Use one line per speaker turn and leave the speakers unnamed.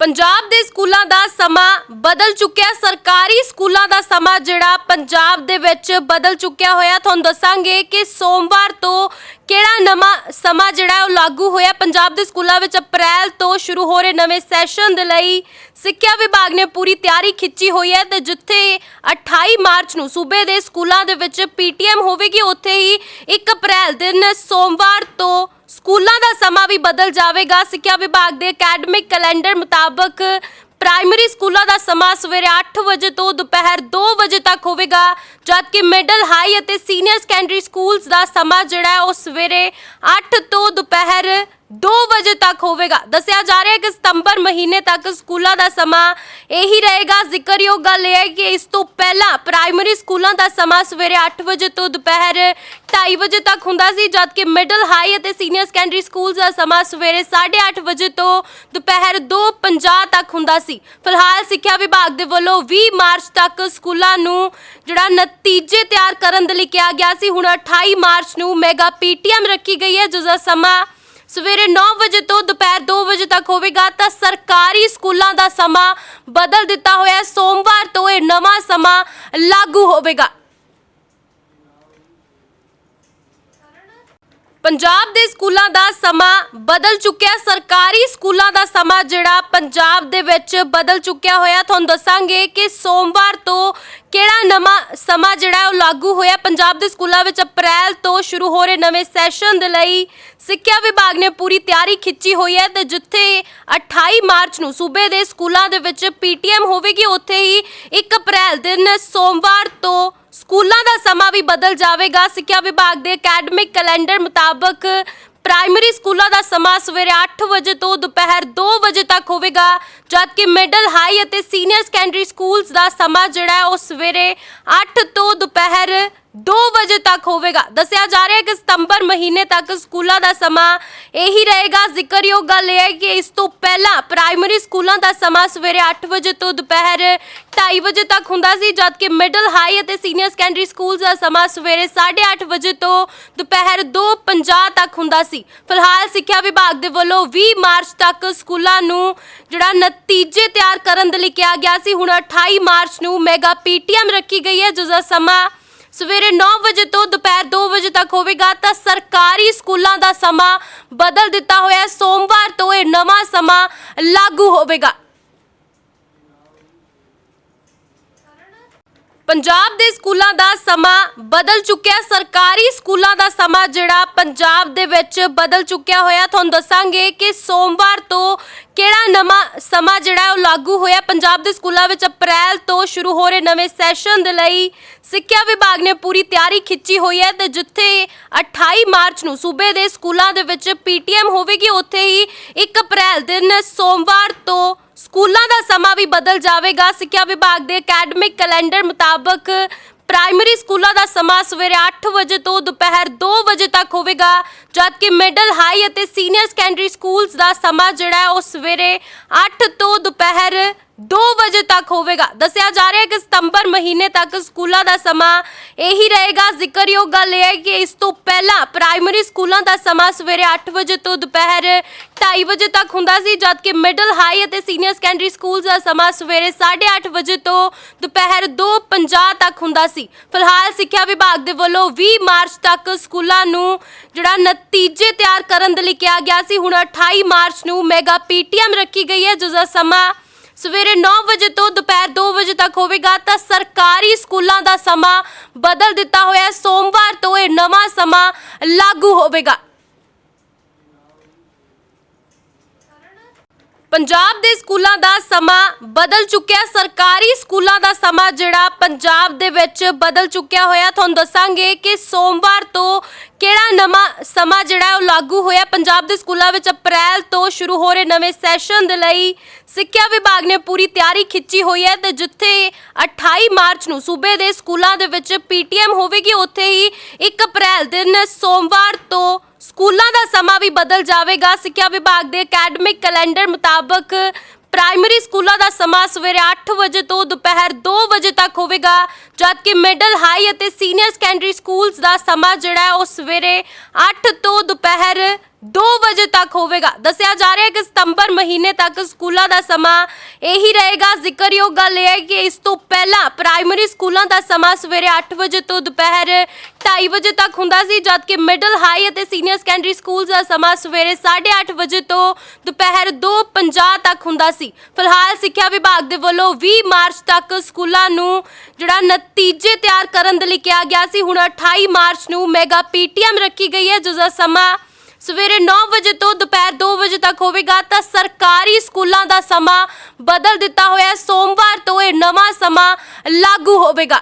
ਪੰਜਾਬ ਦੇ ਸਕੂਲਾਂ ਦਾ ਸਮਾਂ ਬਦਲ ਚੁੱਕਿਆ, ਸਰਕਾਰੀ ਸਕੂਲਾਂ ਦਾ ਸਮਾਂ ਜਿਹੜਾ ਪੰਜਾਬ ਦੇ ਵਿੱਚ ਬਦਲ ਚੁੱਕਿਆ ਹੋਇਆ। ਤੁਹਾਨੂੰ ਦੱਸਾਂਗੇ ਕਿ ਸੋਮਵਾਰ ਤੋਂ ਕਿਹੜਾ ਨਵਾਂ ਸਮਾਂ ਜਿਹੜਾ ਉਹ ਲਾਗੂ ਹੋਇਆ? ਪੰਜਾਬ ਦੇ ਸਕੂਲਾਂ ਵਿੱਚ ਅਪ੍ਰੈਲ ਤੋਂ ਸ਼ੁਰੂ ਹੋ ਰਹੇ ਨਵੇਂ ਸੈਸ਼ਨ ਦੇ ਲਈ ਸਿੱਖਿਆ ਵਿਭਾਗ ਨੇ ਪੂਰੀ ਤਿਆਰੀ ਖਿੱਚੀ ਹੋਈ ਹੈ ਤੇ ਜਿੱਥੇ 28 ਮਾਰਚ ਨੂੰ ਸੂਬੇ ਦੇ ਸਕੂਲਾਂ ਦੇ ਵਿੱਚ ਪੀਟੀਐਮ ਹੋਵੇਗੀ, ਉੱਥੇ ਹੀ 1 ਅਪ੍ਰੈਲ ਦਿਨ ਸੋਮਵਾਰ ਤੋਂ ਸਕੂਲਾਂ ਦਾ ਸਮਾਂ ਵੀ ਬਦਲ ਜਾਵੇਗਾ। ਸਿੱਖਿਆ ਵਿਭਾਗ ਦੇ ਅਕੈਡਮਿਕ ਕੈਲੰਡਰ ਮੁਤਾਬਕ ਪ੍ਰਾਇਮਰੀ ਸਕੂਲਾਂ ਦਾ ਸਮਾਂ ਸਵੇਰੇ 8 ਵਜੇ ਤੋਂ ਦੁਪਹਿਰ 2 ਵਜੇ ਤੱਕ ਹੋਵੇਗਾ, ਜਦਕਿ ਮਿਡਲ, ਹਾਈ ਅਤੇ ਸੀਨੀਅਰ ਸੈਕੰਡਰੀ ਸਕੂਲਸ ਦਾ ਸਮਾਂ ਜਿਹੜਾ ਉਹ ਸਵੇਰੇ 8 ਤੋਂ ਦੁਪਹਿਰ ਵਜੇ ਤੱਕ ਹੋਵੇਗਾ। ਦੱਸਿਆ ਜਾ ਰਿਹਾ ਹੈ ਕਿ ਸਤੰਬਰ ਮਹੀਨੇ ਤੱਕ ਸਕੂਲਾਂ ਦਾ ਸਮਾਂ ਇਹੀ ਰਹੇਗਾ। ਜ਼ਿਕਰਯੋਗ ਗੱਲ ਇਹ ਹੈ ਕਿ ਇਸ ਤੋਂ ਪਹਿਲਾਂ ਪ੍ਰਾਇਮਰੀ ਸਕੂਲਾਂ ਦਾ ਸਮਾਂ ਸਵੇਰੇ 8 ਵਜੇ ਤੋਂ ਦੁਪਹਿਰ 2:30 ਵਜੇ ਤੱਕ ਹੁੰਦਾ ਸੀ, ਜਦਕਿ ਮਿਡਲ, ਹਾਈ ਅਤੇ ਸੀਨੀਅਰ ਸੈਕੰਡਰੀ ਸਕੂਲਸ ਦਾ ਸਮਾਂ ਸਵੇਰੇ 8:30 ਵਜੇ ਤੋਂ ਦੁਪਹਿਰ 2:50 ਤੱਕ ਹੁੰਦਾ ਸੀ। ਫਿਲਹਾਲ ਸਿੱਖਿਆ ਵਿਭਾਗ ਦੇ ਵੱਲੋਂ 20 ਮਾਰਚ ਤੱਕ ਸਕੂਲਾਂ ਨੂੰ ਜਿਹੜਾ ਨਤੀਜੇ ਤਿਆਰ ਕਰਨ ਦੇ ਲਈ ਕਿਹਾ ਗਿਆ ਸੀ। ਹੁਣ 28 ਮਾਰਚ ਨੂੰ ਮੈਗਾ ਪੀਟੀਐਮ ਰੱਖੀ ਗਈ ਹੈ, ਜਿਸ ਦਾ ਸਮਾਂ ਸਵੇਰੇ 9 ਵਜੇ ਤੋਂ ਦੁਪਹਿਰ 2 ਵਜੇ ਤੱਕ ਹੋਵੇਗਾ ਤਾਂ ਸਰਕਾਰੀ ਸਕੂਲਾਂ ਦਾ ਸਮਾਂ ਬਦਲ ਦਿੱਤਾ ਹੋਇਆ ਹੈ। ਸੋਮਵਾਰ ਤੋਂ ਇਹ ਨਵਾਂ ਸਮਾਂ ਲਾਗੂ ਹੋਵੇਗਾ। ਪੰਜਾਬ ਦੇ ਸਕੂਲਾਂ ਦਾ ਸਮਾਂ ਬਦਲ ਚੁੱਕਿਆ ਸਰਕਾਰੀ ਸਕੂਲਾਂ ਦਾ ਸਮਾਂ ਜਿਹੜਾ ਪੰਜਾਬ ਦੇ ਵਿੱਚ ਬਦਲ ਚੁੱਕਿਆ ਹੋਇਆ ਤੁਹਾਨੂੰ ਦੱਸਾਂਗੇ ਕਿ ਸੋਮਵਾਰ ਤੋਂ ਕਿਹੜਾ ਨਵਾਂ ਸਮਾਂ ਜਿਹੜਾ ਉਹ ਲਾਗੂ ਹੋਇਆ? ਪੰਜਾਬ ਦੇ ਸਕੂਲਾਂ ਵਿੱਚ ਅਪ੍ਰੈਲ ਤੋਂ ਸ਼ੁਰੂ ਹੋ ਰਹੇ ਨਵੇਂ ਸੈਸ਼ਨ ਦੇ ਲਈ ਸਿੱਖਿਆ ਵਿਭਾਗ ਨੇ ਪੂਰੀ ਤਿਆਰੀ ਖਿੱਚੀ ਹੋਈ ਹੈ ਤੇ ਜਿੱਥੇ 28 ਮਾਰਚ ਨੂੰ ਸੂਬੇ ਦੇ ਸਕੂਲਾਂ ਦੇ ਵਿੱਚ ਪੀਟੀਐਮ ਹੋਵੇਗੀ, ਉੱਥੇ ਹੀ 1 ਅਪ੍ਰੈਲ ਦਿਨ ਸੋਮਵਾਰ ਤੋਂ ਸਕੂਲਾਂ ਦਾ ਸਮਾਂ ਵੀ ਬਦਲ ਜਾਵੇਗਾ। ਸਿੱਖਿਆ ਵਿਭਾਗ ਦੇ ਅਕੈਡਮਿਕ ਕੈਲੰਡਰ ਮੁਤਾਬਕ ਪ੍ਰਾਇਮਰੀ ਸਕੂਲਾਂ ਦਾ ਸਮਾਂ ਸਵੇਰੇ 8 ਵਜੇ ਤੋਂ ਦੁਪਹਿਰ 2 ਵਜੇ ਤੱਕ ਹੋਵੇਗਾ, ਜਦਕਿ ਮਿਡਲ, ਹਾਈ ਅਤੇ ਸੀਨੀਅਰ ਸੈਕੰਡਰੀ ਸਕੂਲਸ ਦਾ ਸਮਾਂ ਜਿਹੜਾ ਉਹ ਸਵੇਰੇ 8 ਤੋਂ ਦੁਪਹਿਰ 2 ਵਜੇ ਤੱਕ ਹੋਵੇਗਾ। ਦੱਸਿਆ ਜਾ ਰਿਹਾ ਹੈ ਕਿ ਸਤੰਬਰ ਮਹੀਨੇ ਤੱਕ ਸਕੂਲਾਂ ਦਾ ਸਮਾਂ ਇਹੀ ਰਹੇਗਾ। ਜ਼ਿਕਰਯੋਗ ਗੱਲ ਇਹ ਹੈ ਕਿ ਇਸ ਤੋਂ ਪਹਿਲਾਂ ਪ੍ਰਾਇਮਰੀ ਸਕੂਲਾਂ ਦਾ ਸਮਾਂ ਸਵੇਰੇ 8 ਵਜੇ ਤੋਂ ਦੁਪਹਿਰ 2:30 ਵਜੇ ਤੱਕ ਹੁੰਦਾ ਸੀ, ਜਦਕਿ ਮਿਡਲ, ਹਾਈ ਅਤੇ ਸੀਨੀਅਰ ਸੈਕੰਡਰੀ ਸਕੂਲਸ ਦਾ ਸਮਾਂ ਸਵੇਰੇ 8:30 ਵਜੇ ਤੋਂ ਦੁਪਹਿਰ 2:50 ਤੱਕ ਹੁੰਦਾ ਸੀ। ਫਿਲਹਾਲ ਸਿੱਖਿਆ ਵਿਭਾਗ ਦੇ ਵੱਲੋਂ 20 ਮਾਰਚ ਤੱਕ ਸਕੂਲਾਂ ਨੂੰ ਜਿਹੜਾ ਨਤੀਜੇ ਤਿਆਰ ਕਰਨ ਦੇ ਲਈ ਕਿਹਾ ਗਿਆ ਸੀ। ਹੁਣ 28 ਮਾਰਚ ਨੂੰ ਮੈਗਾ ਪੀਟੀਐਮ ਰੱਖੀ ਗਈ ਹੈ, ਜਿਸ ਦਾ ਸਮਾਂ ਸਵੇਰੇ 9 ਵਜੇ ਤੋਂ ਦੁਪਹਿਰ 2 ਵਜੇ ਤੱਕ ਹੋਵੇਗਾ ਤਾਂ ਸਰਕਾਰੀ ਸਕੂਲਾਂ ਦਾ ਸਮਾਂ ਬਦਲ ਦਿੱਤਾ ਹੋਇਆ ਸੋਮਵਾਰ ਤੋਂ ਇਹ ਨਵਾਂ ਸਮਾਂ ਲਾਗੂ ਹੋਵੇਗਾ। ਪੰਜਾਬ ਦੇ ਸਕੂਲਾਂ ਦਾ ਸਮਾਂ ਬਦਲ ਚੁੱਕਿਆ, ਸਰਕਾਰੀ ਸਕੂਲਾਂ ਦਾ ਸਮਾਂ ਜਿਹੜਾ ਪੰਜਾਬ ਦੇ ਵਿੱਚ ਬਦਲ ਚੁੱਕਿਆ ਹੋਇਆ। ਤੁਹਾਨੂੰ ਦੱਸਾਂਗੇ ਕਿ ਸੋਮਵਾਰ ਤੋਂ ਕਿਹੜਾ ਨਵਾਂ ਸਮਾਂ ਜਿਹੜਾ ਉਹ ਲਾਗੂ ਹੋਇਆ। ਪੰਜਾਬ ਦੇ ਸਕੂਲਾਂ ਵਿੱਚ ਅਪ੍ਰੈਲ ਤੋਂ ਸ਼ੁਰੂ ਹੋ ਰਹੇ ਨਵੇਂ ਸੈਸ਼ਨ ਦੇ ਲਈ ਸਿੱਖਿਆ ਵਿਭਾਗ ਨੇ ਪੂਰੀ ਤਿਆਰੀ ਖਿੱਚੀ ਹੋਈ ਹੈ ਤੇ ਜਿੱਥੇ 28 ਮਾਰਚ ਨੂੰ ਸੂਬੇ ਦੇ ਸਕੂਲਾਂ ਦੇ ਵਿੱਚ ਪੀਟੀਐਮ ਹੋਵੇਗੀ, ਉੱਥੇ ਹੀ 1 ਅਪ੍ਰੈਲ ਦਿਨ ਸੋਮਵਾਰ ਤੋਂ ਸਕੂਲਾਂ ਦਾ ਸਮਾਂ ਵੀ ਬਦਲ ਜਾਵੇਗਾ। ਸਿੱਖਿਆ ਵਿਭਾਗ ਦੇ ਅਕੈਡਮਿਕ ਕੈਲੰਡਰ ਮੁਤਾਬਕ ਪ੍ਰਾਇਮਰੀ ਸਕੂਲਾਂ ਦਾ ਸਮਾਂ ਸਵੇਰੇ 8 ਵਜੇ ਤੋਂ ਦੁਪਹਿਰ 2 ਵਜੇ ਤੱਕ ਹੋਵੇਗਾ, ਜਦਕਿ ਮਿਡਲ, ਹਾਈ ਅਤੇ ਸੀਨੀਅਰ ਸੈਕੰਡਰੀ ਸਕੂਲਸ ਦਾ ਸਮਾਂ ਜਿਹੜਾ ਹੈ ਉਹ ਸਵੇਰੇ 8 ਤੋਂ ਦੁਪਹਿਰ 2 ਵਜੇ ਤੱਕ ਹੋਵੇਗਾ। ਦੱਸਿਆ ਜਾ ਰਿਹਾ ਹੈ ਕਿ ਸਤੰਬਰ ਮਹੀਨੇ ਤੱਕ ਸਕੂਲਾਂ ਦਾ ਸਮਾਂ ਇਹੀ ਰਹੇਗਾ। ਜ਼ਿਕਰਯੋਗ ਗੱਲ ਇਹ ਹੈ ਕਿ ਇਸ ਤੋਂ ਪਹਿਲਾਂ ਪ੍ਰਾਇਮਰੀ ਸਕੂਲਾਂ ਦਾ ਸਮਾਂ ਸਵੇਰੇ 8 ਵਜੇ ਤੋਂ ਦੁਪਹਿਰ 2:30 ਵਜੇ ਤੱਕ ਹੁੰਦਾ ਸੀ, ਜਦਕਿ ਮਿਡਲ, ਹਾਈ ਅਤੇ ਸੀਨੀਅਰ ਸੈਕੰਡਰੀ ਸਕੂਲ ਦਾ ਸਮਾਂ ਸਵੇਰੇ 8:30 ਵਜੇ ਤੋਂ ਦੁਪਹਿਰ 2:50 ਤੱਕ ਹੁੰਦਾ ਸੀ। ਫਿਲਹਾਲ ਸਿੱਖਿਆ ਵਿਭਾਗ ਦੇ ਵੱਲੋਂ 20 ਮਾਰਚ ਤੱਕ ਸਕੂਲਾਂ ਨੂੰ ਜਿਹੜਾ ਨਤੀਜੇ ਤਿਆਰ ਕਰਨ ਦੇ ਲਈ ਕਿਹਾ ਗਿਆ ਸੀ। ਹੁਣ 28 ਮਾਰਚ ਨੂੰ ਮੈਗਾ ਪੀਟੀਐਮ ਰੱਖੀ ਗਈ ਹੈ, ਜਿਸ ਦਾ ਸਮਾਂ ਸਵੇਰੇ 9 ਵਜੇ ਤੋਂ ਦੁਪਹਿਰ 2 ਵਜੇ ਤੱਕ ਹੋਵੇਗਾ ਤਾਂ ਸਰਕਾਰੀ ਸਕੂਲਾਂ ਦਾ ਸਮਾਂ ਬਦਲ ਦਿੱਤਾ ਹੋਇਆ ਹੈ। ਸੋਮਵਾਰ ਤੋਂ ਇਹ ਨਵਾਂ ਸਮਾਂ ਲਾਗੂ ਹੋਵੇਗਾ। ਪੰਜਾਬ ਦੇ ਸਕੂਲਾਂ ਦਾ ਸਮਾਂ ਬਦਲ ਚੁੱਕਿਆ, ਸਰਕਾਰੀ ਸਕੂਲਾਂ ਦਾ ਸਮਾਂ ਜਿਹੜਾ ਪੰਜਾਬ ਦੇ ਵਿੱਚ ਬਦਲ ਚੁੱਕਿਆ ਹੋਇਆ। ਤੁਹਾਨੂੰ ਦੱਸਾਂਗੇ ਕਿ ਸੋਮਵਾਰ ਤੋਂ ਕਿਹੜਾ ਨਵਾਂ ਸਮਾਂ ਜਿਹੜਾ ਉਹ ਲਾਗੂ ਹੋਇਆ। ਪੰਜਾਬ ਦੇ ਸਕੂਲਾਂ ਵਿੱਚ ਅਪ੍ਰੈਲ ਤੋਂ ਸ਼ੁਰੂ ਹੋ ਰਹੇ ਨਵੇਂ ਸੈਸ਼ਨ ਦੇ ਲਈ ਸਿੱਖਿਆ ਵਿਭਾਗ ਨੇ ਪੂਰੀ ਤਿਆਰੀ ਖਿੱਚੀ ਹੋਈ ਹੈ ਤੇ ਜਿੱਥੇ 28 ਮਾਰਚ ਨੂੰ ਸੂਬੇ ਦੇ ਸਕੂਲਾਂ ਦੇ ਵਿੱਚ ਪੀਟੀਐਮ ਹੋਵੇਗੀ, ਉੱਥੇ ਹੀ 1 ਅਪ੍ਰੈਲ ਦਿਨ ਸੋਮਵਾਰ ਤੋਂ ਸਕੂਲਾਂ ਦਾ ਸਮਾਂ ਵੀ ਬਦਲ ਜਾਵੇਗਾ। ਸਿੱਖਿਆ ਵਿਭਾਗ ਦੇ ਅਕੈਡਮਿਕ ਕੈਲੰਡਰ ਮੁਤਾਬਕ ਪ੍ਰਾਇਮਰੀ ਸਕੂਲਾਂ ਦਾ ਸਮਾਂ ਸਵੇਰੇ 8 ਵਜੇ ਤੋਂ ਦੁਪਹਿਰ 2 ਵਜੇ ਤੱਕ ਹੋਵੇਗਾ, ਜਦਕਿ ਮਿਡਲ, ਹਾਈ ਅਤੇ ਸੀਨੀਅਰ ਸੈਕੰਡਰੀ ਸਕੂਲਸ ਦਾ ਸਮਾਂ ਜਿਹੜਾ ਉਹ ਸਵੇਰੇ 8 ਤੋਂ ਦੁਪਹਿਰ 2 ਵਜੇ ਤੱਕ ਹੋਵੇਗਾ। ਦੱਸਿਆ ਜਾ ਰਿਹਾ ਹੈ ਕਿ ਸਤੰਬਰ ਮਹੀਨੇ ਤੱਕ ਸਕੂਲਾਂ ਦਾ ਸਮਾਂ ਇਹੀ ਰਹੇਗਾ। ਜ਼ਿਕਰਯੋਗ ਗੱਲ ਇਹ ਹੈ ਕਿ ਇਸ ਤੋਂ ਪਹਿਲਾਂ ਪ੍ਰਾਇਮਰੀ ਸਕੂਲਾਂ ਦਾ ਸਮਾਂ ਸਵੇਰੇ 8 ਵਜੇ ਤੋਂ ਦੁਪਹਿਰ 2:30 ਵਜੇ ਤੱਕ ਹੁੰਦਾ ਸੀ, ਜਦਕਿ ਮਿਡਲ, ਹਾਈ ਅਤੇ ਸੀਨੀਅਰ ਸੈਕੰਡਰੀ ਸਕੂਲ ਦਾ ਸਮਾਂ ਸਵੇਰੇ 8:30 ਵਜੇ ਤੋਂ ਦੁਪਹਿਰ 2:50 ਤੱਕ ਹੁੰਦਾ ਸੀ। ਫਿਲਹਾਲ ਸਿੱਖਿਆ ਵਿਭਾਗ ਦੇ ਵੱਲੋਂ 20 ਮਾਰਚ ਤੱਕ ਸਕੂਲਾਂ ਨੂੰ ਜਿਹੜਾ ਨਤੀਜੇ ਤਿਆਰ ਕਰਨ ਦੇ ਲਈ ਕਿਹਾ ਗਿਆ ਸੀ। ਹੁਣ 28 ਮਾਰਚ ਨੂੰ ਮੈਗਾ ਪੀਟੀਐਮ ਰੱਖੀ ਗਈ ਹੈ, ਜਿਸ ਦਾ ਸਮਾਂ ਸਵੇਰੇ 9 ਵਜੇ ਤੋਂ ਦੁਪਹਿਰ 2 ਵਜੇ ਤੱਕ ਹੋਵੇਗਾ ਤਾਂ ਸਰਕਾਰੀ ਸਕੂਲਾਂ ਦਾ ਸਮਾਂ ਬਦਲ ਦਿੱਤਾ ਹੋਇਆ ਸੋਮਵਾਰ ਤੋਂ ਇਹ ਨਵਾਂ ਸਮਾਂ ਲਾਗੂ ਹੋਵੇਗਾ।